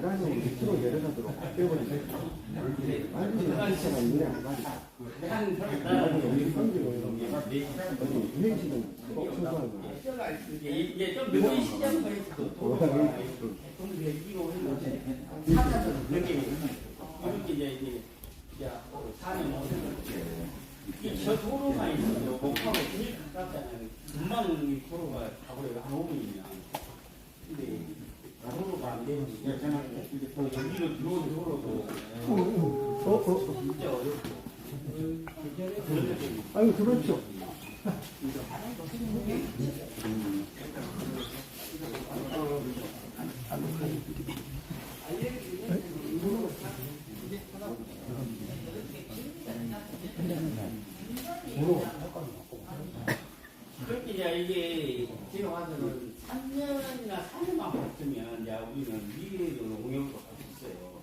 계단으로 밑으로 내려가도록 빼버리면 완전히 시체가 눈에 안 가니까 계단이 유행시는 꼭 청소하는 늦은 시작부터 도로가 있어요. 목하고 제일 가깝잖아요. 금방 이 도로가 가버려요. 한 5분이면. 근데 도로가 안 되면 이제 또 어? 어? 느낌이 아유 그렇죠 그렇게 이게 제가 봐서는 3년이나 4년만 버티면 이제 우리는 미래에도 농협으로 갈수 있어요.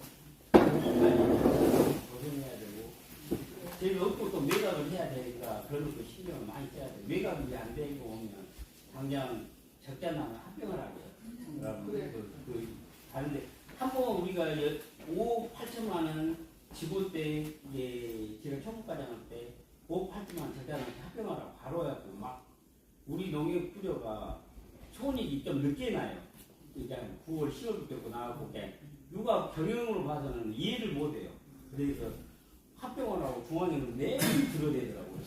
고생해야 되고 제가 없고 또 매각을 해야 되니까 그런 것도 신경을 많이 써야 돼. 매각이 안 되고 오면 당장 적자 나면 합병을 하게. 그, 그, 다른데 한 번 우리가 5, 8천만 원 지고 때 이제 제가 청구과장 할때 5, 8천만 원 적자 나면 합병하라고 바로 해갖고 막 우리 농협 구조가 손익이 좀 늦게 나요. 이제 9월, 10월부터 나가고 게 누가 경영으로 봐서는 이해를 못해요. 그래서 합병을 하고 중앙에는 매일 들어대더라고요.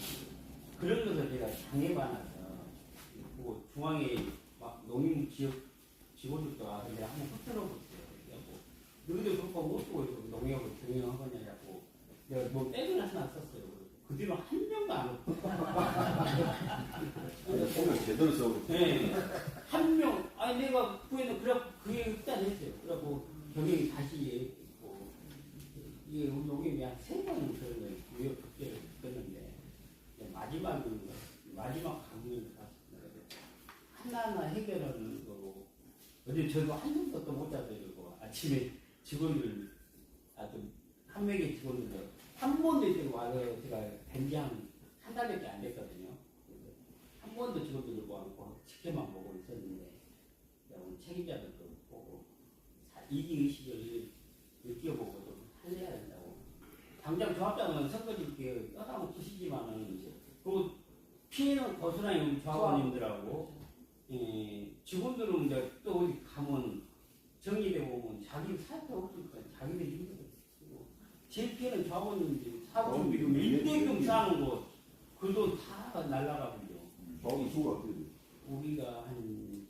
그런 것을 제가 당해봐놔서 그 중앙에 막 농협 지역 직원들도 와서 내가 한번 그거 못 쓰고 있어. 농협을 경영하거냐 자꾸 내가 뭐 빼고 나서 났었어요. 그 뒤로 한 명도 안 없고 오늘 제대로 써고 네. 한 명, 아니 내가 구해는 그래 그게 일단 했어요. 그래갖고 경영이 다시 뭐 이게 농협이 한세 번은 그런 거예요. 무역 국제를 했는데 마지막은 마지막 강의를 갔습니다. 하나하나 해결하는 거고 어제 저도 한숨도 또못 자더라고 아침에 직원들 아주 한 명의 직원들 한 번도 이렇게 와서 제가 된 지 한 한 달밖에 안 됐거든요. 한 번도 직원들 들고 와서 지켜만 보고 있었는데 오늘 책임자들도 보고 사- 이기 의식을 느껴보고 좀 살려야 된다고. 당장 조합장은 선거지 떠나고 부시지만은 그 피해는 고스란히 조합원님들하고 예, 직원들은 이제 또 어디 가면 정리돼 보면 자기 사표 없으니까 자기들 힘들 피해는 조합원님들이 사업주비금 일대금 쌓는 곳, 그돈다 날라가고요. 저기 수가 어떻게 돼? 우리가 한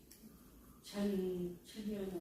1,700원